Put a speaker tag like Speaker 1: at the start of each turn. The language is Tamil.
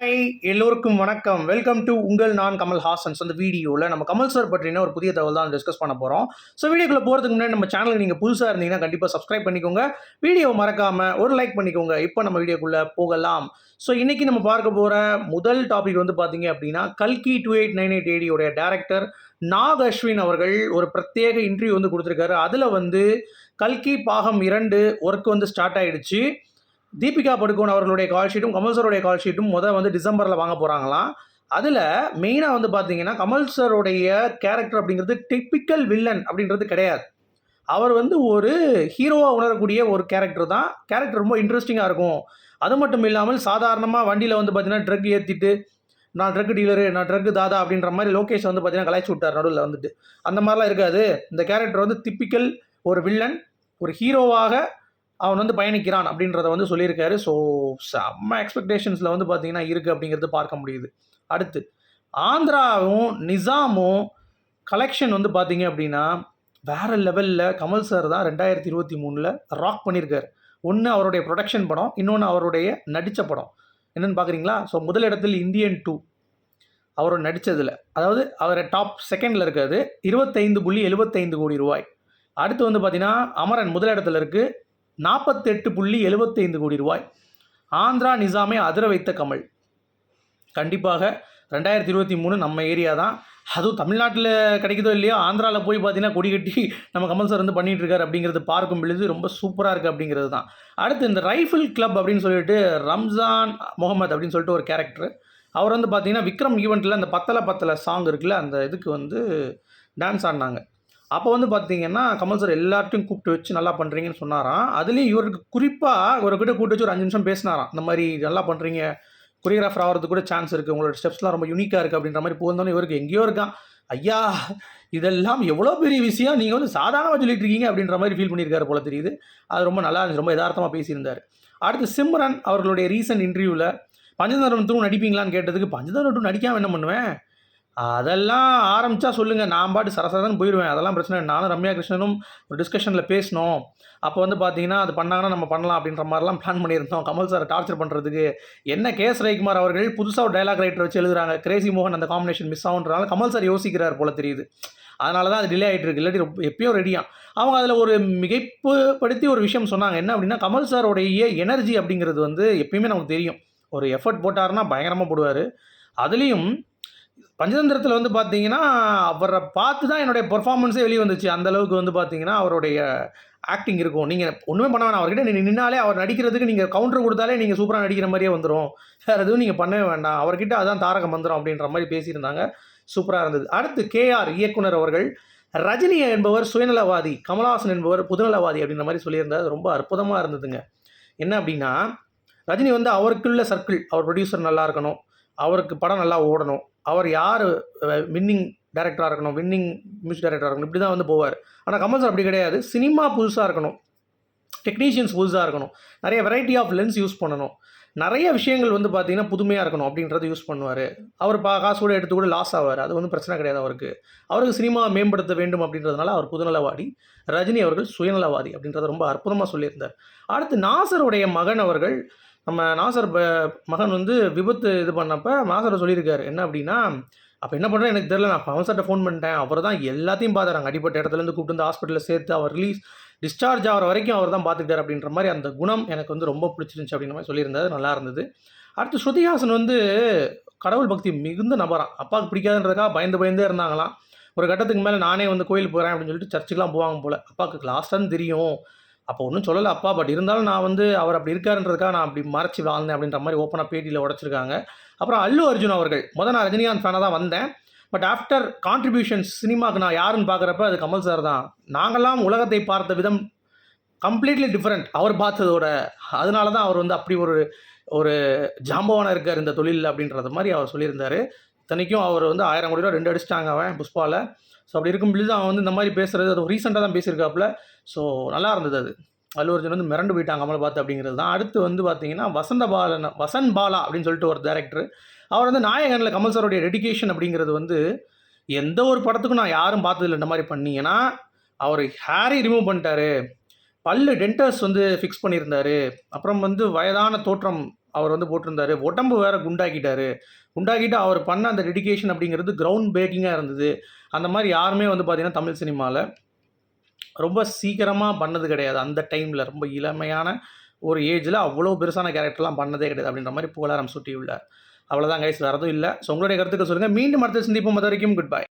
Speaker 1: ஹாய் எல்லோருக்கும் வணக்கம். வெல்கம் டு உங்கள் நான் கமல் ஹாசன்ஸ் அந்த வீடியோவில் நம்ம கமல் சார் பற்றின ஒரு புதிய தகவல் தான் டிஸ்கஸ் பண்ண போகிறோம் ஸோ வீடியோக்குள்ளே போகிறதுக்கு முன்னாடி நம்ம சேனலுக்கு நீங்கள் புதுசாக இருந்தீங்கன்னா கண்டிப்பாக சப்ஸ்கிரைப் பண்ணிக்கோங்க. வீடியோ மறக்காமல் ஒரு லைக் பண்ணிக்கோங்க. இப்போ நம்ம வீடியோக்குள்ளே போகலாம். ஸோ இன்றைக்கி நம்ம பார்க்க போகிற முதல் டாபிக் வந்து பார்த்தீங்க அப்படின்னா கல்கி டூ எயிட் நைன் எயிட் ஏடியோடைய டேரக்டர் நாக் அஸ்வின் அவர்கள் ஒரு பிரத்யேக இன்டர்வியூ வந்து கொடுத்துருக்காரு. அதில் வந்து கல்கி பாகம் இரண்டு ஒர்க் வந்து ஸ்டார்ட் ஆகிடுச்சு தீபிகா படுகோன் அவர்களுடைய கால் ஷீட்டும் கமல் சருடைய கால் ஷீட்டும் முதல் வந்து டிசம்பரில் வாங்க போகிறாங்களாம் அதில் மெயினாக வந்து பார்த்தீங்கன்னா கமல் சருடைய கேரக்டர் அப்படிங்கிறது டிப்பிக்கல் வில்லன் அப்படின்றது கிடையாது. அவர் வந்து ஒரு ஹீரோவாக உணரக்கூடிய ஒரு கேரக்டர் தான். கேரக்டர் ரொம்ப இன்ட்ரெஸ்டிங்காக இருக்கும். அது மட்டும் இல்லாமல் சாதாரணமாக வண்டியில் வந்து பார்த்தீங்கன்னா ட்ரக் ஏற்றிட்டு நான் ட்ரக் டீலரு நான் ட்ரக் தாதா அப்படின்ற மாதிரி லோகேஷ் வந்து பார்த்தீங்கன்னா கலாய்ச்சி விட்டார் நடுவில் வந்துட்டு. அந்த மாதிரிலாம் இருக்காது. இந்த கேரக்டர் வந்து டிப்பிக்கல் ஒரு வில்லன் ஒரு ஹீரோவாக அவன் வந்து பயணிக்கிறான் அப்படின்றத வந்து சொல்லியிருக்காரு. ஸோ செம்ம எக்ஸ்பெக்டேஷன்ஸில் வந்து பார்த்தீங்கன்னா இருக்குது அப்படிங்கிறது பார்க்க முடியுது. அடுத்து ஆந்திராவும் நிசாமும் கலெக்ஷன் வந்து பார்த்தீங்க அப்படின்னா வேறு லெவலில் கமல் சார் தான் ரெண்டாயிரத்தி இருபத்தி மூணில் ராக் பண்ணியிருக்கார். ஒன்று அவருடைய ப்ரொடக்ஷன் படம் இன்னொன்று அவருடைய நடித்த படம். என்னென்னு பார்க்குறீங்களா ஸோ முதலிடத்தில் இந்தியன் டூ அவர் நடித்ததில் அதாவது அவர் டாப் செகண்டில் இருக்கிறது இருபத்தைந்து புள்ளி எழுபத்தைந்து கோடி ரூபாய். அடுத்து வந்து பார்த்தீங்கன்னா அமரன் முதலிடத்தில் இருக்குது நாற்பத்தெட்டு புள்ளி எழுபத்தைந்து கோடி ரூபாய். ஆந்திரா நிசாமை அதிர வைத்த கமல். கண்டிப்பாக ரெண்டாயிரத்தி இருபத்தி மூணு நம்ம ஏரியா தான். அதுவும் தமிழ்நாட்டில் கிடைக்குதோ இல்லையோ ஆந்திராவில் போய் பார்த்தீங்கன்னா கொடி கட்டி நம்ம கமல் சார் வந்து பண்ணிகிட்ருக்காரு அப்படிங்கிறது பார்க்கும் பொழுது ரொம்ப சூப்பராக இருக்குது அப்படிங்கிறது தான். அடுத்து இந்த ரைஃபிள் கிளப் அப்படின்னு சொல்லிட்டு ரம்ஜான் முகமது அப்படின்னு சொல்லிட்டு ஒரு கேரக்டர் அவர் வந்து பார்த்தீங்கன்னா விக்ரம் ஈவெண்ட்டில் அந்த பத்தலை பத்தலை சாங் இருக்குல்ல அந்த இதுக்கு வந்து டான்ஸ் ஆடினாங்க. அப்போ வந்து பார்த்தீங்கன்னா கமல் சார் எல்லாத்தையும் கூப்பிட்டு வச்சு நல்லா பண்ணுறீங்கன்னு சொன்னாராம். அதுலேயும் இவருக்கு குறிப்பாக இவர்கிட்ட கூப்பிட்டு வச்சு ஒரு அஞ்சு நிமிஷம் பேசினாராம். இந்த மாதிரி நல்லா பண்ணுறீங்க கொரியோகிராஃபர் ஆகிறதுக்கு கூட சான்ஸ் இருக்குது உங்களோட ஸ்டெப்ஸ்லாம் ரொம்ப யூனிக்காக இருக்குது அப்படின்ற மாதிரி போந்தோன்னே இவருக்கு எங்கேயோ இருக்கான் ஐயா இதெல்லாம் எவ்வளோ பெரிய விஷயம்? நீங்கள் வந்து சாதாரணமாக சொல்லிட்டு இருக்கீங்க அப்படின்ற மாதிரி ஃபீல் பண்ணியிருக்காரு போல தெரியுது. அது ரொம்ப நல்லா இருந்துச்சு. ரொம்ப யதார்த்தமாக பேசியிருந்தார். அடுத்து சிம்ரன் அவர்களுடைய ரீசன்ட் இன்டர்வியூவில் பஞ்சதரம் டூ நடிப்பீங்களான்னு கேட்டதுக்கு பஞ்சதரம் டூ நடிக்காமல் என்ன பண்ணுவேன்? அதெல்லாம் ஆரம்பித்தா சொல்லுங்கள் நான் பாட்டு சரசரன்னு போயிடுவேன். அதெல்லாம் பிரச்சனை இல்லை. நானும் ரம்யா கிருஷ்ணனும் ஒரு டிஸ்கஷனில் பேசினோம். அப்போ வந்து பார்த்தீங்கன்னா அது பண்ணாங்கன்னா நம்ம பண்ணலாம் அப்படின்ற மாதிரிலாம் பிளான் பண்ணியிருந்தோம். கமல் சாரை டார்ச்சர் பண்ணுறதுக்கு என்ன கே எஸ் ரவிக்குமார் அவர்கள் புதுசாக ஒரு டைலாக் ரைட்டர் வச்சு எழுதுறாங்க. கிரேசி மோகன் அந்த காம்பினேஷன் மிஸ் ஆகுன்றனால கமல் சார் யோசிக்கிறார் போல தெரியுது. அதனால தான் அது டிலே ஆகிட்டு இருக்கு. இல்லாட்டி எப்பயோ எப்பயும் ரெடியா அவங்க அதில் ஒரு மிகைப்பு படுத்தி ஒரு விஷயம் சொன்னாங்க. என்ன அப்படின்னா கமல் சாரோடைய எனர்ஜி அப்படிங்கிறது வந்து எப்பயுமே நமக்கு தெரியும். ஒரு எஃபர்ட் போட்டாருன்னா பயங்கரமாக போடுவார். அதுலேயும் பஞ்சதந்திரத்தில் வந்து பார்த்தீங்கன்னா அவரை பார்த்து தான் என்னுடைய பெர்ஃபார்மன்ஸே வெளியே வந்துச்சு. அந்தளவுக்கு வந்து பார்த்தீங்கன்னா அவருடைய ஆக்டிங் இருக்கும். நீங்கள் ஒன்றுமே பண்ண வேணாம். அவர்கிட்ட நீங்கள் நின்னாலே அவர் நடிக்கிறதுக்கு நீங்கள் கவுண்டர் கொடுத்தாலே நீங்கள் சூப்பராக நடிக்கிற மாதிரியே வந்துடும் வேறு எதுவும் நீங்கள் பண்ணவே வேண்டாம். அவர்கிட்ட அதான் தாரக மந்திரம் அப்படின்ற மாதிரி பேசியிருந்தாங்க. சூப்பராக இருந்தது. அடுத்து கேஆர் இயக்குனர் அவர்கள் ரஜினி என்பவர் சுயநலவாதி கமலஹாசன் என்பவர் புதுநலவாதி அப்படின்ற மாதிரி சொல்லியிருந்தார். அது ரொம்ப அற்புதமாக இருந்ததுங்க. என்ன அப்படின்னா ரஜினி வந்து அவருக்குள்ள சர்க்கிள் அவர் ப்ரொடியூசர் நல்லா இருக்கணும். அவருக்கு படம் நல்லா ஓடணும். அவர் யார் வின்னிங் டேரக்டராக இருக்கணும் வின்னிங் மியூசிக் டேரக்டராக இருக்கணும் இப்படி தான் வந்து போவார். ஆனால் கமல் சார் அப்படி கிடையாது. சினிமா புதுசாக இருக்கணும். டெக்னீஷியன்ஸ் புதுசாக இருக்கணும். நிறைய வெரைட்டி ஆஃப் லென்ஸ் யூஸ் பண்ணணும். நிறைய விஷயங்கள் வந்து பார்த்தீங்கன்னா புதுமையாக இருக்கணும் அப்படின்றத யூஸ் பண்ணுவார். அவர் பா காசு கூட எடுத்து கூட லாஸ் ஆவார். அது ஒன்றும் பிரச்சனை கிடையாது அவருக்கு. அவருக்கு சினிமா மேம்படுத்த வேண்டும் அப்படின்றதுனால அவர் புதுநலவாதி ரஜினி அவர்கள் சுயநலவாதி அப்படின்றத ரொம்ப அற்புதமாக சொல்லியிருந்தார். அடுத்து நாசருடைய மகன் அவர்கள் நம்ம நாசர் ப- மகன் வந்து விபத்து இது பண்ணப்போ நாசரை சொல்லியிருக்காரு. என்ன அப்படின்னா அப்போ என்ன பண்ணுறேன் எனக்கு தெரியல நான் பவன் சார்ட்ட ஃபோன் பண்ணிட்டேன். அவர் தான் எல்லாத்தையும் பார்த்தாராங்க அடிப்பட்ட இடத்துலேருந்து கூப்பிட்டு வந்து ஹாஸ்பிட்டலில் சேர்த்து அவர் ரிலீஸ் டிஸ்சார்ஜ் ஆகிற வரைக்கும் அவர் தான் பார்த்துக்கிட்டார் அப்படின்ற மாதிரி அந்த குணம் எனக்கு வந்து ரொம்ப பிடிச்சிருந்துச்சு அப்படின்ற மாதிரி சொல்லியிருந்தாரு. நல்லா இருந்தது. அடுத்து ஸ்ருதிஹாசன் வந்து கடவுள் பக்தி மிகுந்த நபரான் அப்பாவுக்கு பிடிக்காதுன்றதுக்காக பயந்து பயந்தே இருந்தாங்களாம். ஒரு கட்டத்துக்கு மேலே நானே வந்து கோயில் போகிறேன் அப்படின்னு சொல்லிட்டு சர்ச்சுக்கெலாம் போவாங்க போல். அப்பாவுக்கு லாஸ்ட்டாக தெரியும். அப்போ ஒன்றும் சொல்லலை அப்பா. பட் இருந்தாலும் நான் வந்து அவர் அப்படி இருக்காருன்றதுக்காக நான் அப்படி மறைச்சி வாழ்ந்தேன் அப்படின்ற மாதிரி ஓப்பனாக பேட்டியில் உடச்சிருக்காங்க. அப்புறம் அல்லு அர்ஜுன் அவர்கள். முதல் நான் ரஜினிகாந்த் ஃபேனாக தான் வந்தேன். பட் ஆஃப்டர் கான்ட்ரிபியூஷன்ஸ் சினிமாவுக்கு நான் யாருன்னு பார்க்குறப்ப அது கமல் சார் தான். நாங்கள்லாம் உலகத்தை பார்த்த விதம் கம்ப்ளீட்லி டிஃப்ரெண்ட் அவர் பார்த்ததோட. அதனால தான் அவர் வந்து அப்படி ஒரு ஒரு ஜாம்பவானாக இருக்கார் இந்த தொழிலில் அப்படின்றது மாதிரி அவர் சொல்லியிருந்தார். இத்தனைக்கும் அவர் வந்து ஆயிரம் கோடி ரூபா ரெண்டு அடிச்சிட்டாங்க அவன் புஷ்பாவில் ஸோ அப்படி இருக்கும் பொழுது அவன் வந்து இந்த மாதிரி பேசுகிறது அது ரீசெண்டாக தான் பேசியிருக்காப்புல. ஸோ நல்லா இருந்தது அது. அல்லு அர்ஜுன் வந்து மிரண்டு போயிட்டாங்க கமலை பார்த்து அப்படிங்கிறது தான். அடுத்து வந்து பார்த்தீங்கன்னா வசந்த பாலன் வசந்த் பாலா அப்படின்னு சொல்லிட்டு ஒரு டேரக்டர் அவர் வந்து நாயகனில் கமல் சாருடைய டெடிக்கேஷன் அப்படிங்கிறது வந்து எந்த ஒரு படத்துக்கும் நான் யாரும் பார்த்ததில்ல இந்த மாதிரி பண்ணிங்கன்னா அவர் ஹேரி ரிமூவ் பண்ணிட்டாரு. பல்லு டென்டர்ஸ் வந்து ஃபிக்ஸ் பண்ணியிருந்தாரு. அப்புறம் வந்து வயதான தோற்றம் அவர் வந்து போட்டிருந்தாரு. உடம்பு வேற குண்டாக்கிட்டாரு. குண்டாக்கிட்டு அவர் பண்ண அந்த டெடிக்கேஷன் அப்படிங்கிறது கிரவுண்ட் பிரேக்கிங்காக இருந்தது. அந்த மாதிரி யாருமே வந்து பார்த்திங்கன்னா தமிழ் சினிமாவில் ரொம்ப சீக்கிரமாக பண்ணது கிடையாது. அந்த டைமில் ரொம்ப இளமையான ஒரு ஏஜில் அவ்வளோ பெருசான கேரக்டர்லாம் பண்ணதே கிடையாது அப்படின்ற மாதிரி புகழாரம் சுட்டியுள்ளார். அவ்வளோதான் கைஸ் வரதும் இல்லை. ஸோ உங்களுடைய கருத்துக்கள் சொல்லுங்கள் மீண்டும் அடுத்த சந்திப்போம். அது வரைக்கும் குட் பை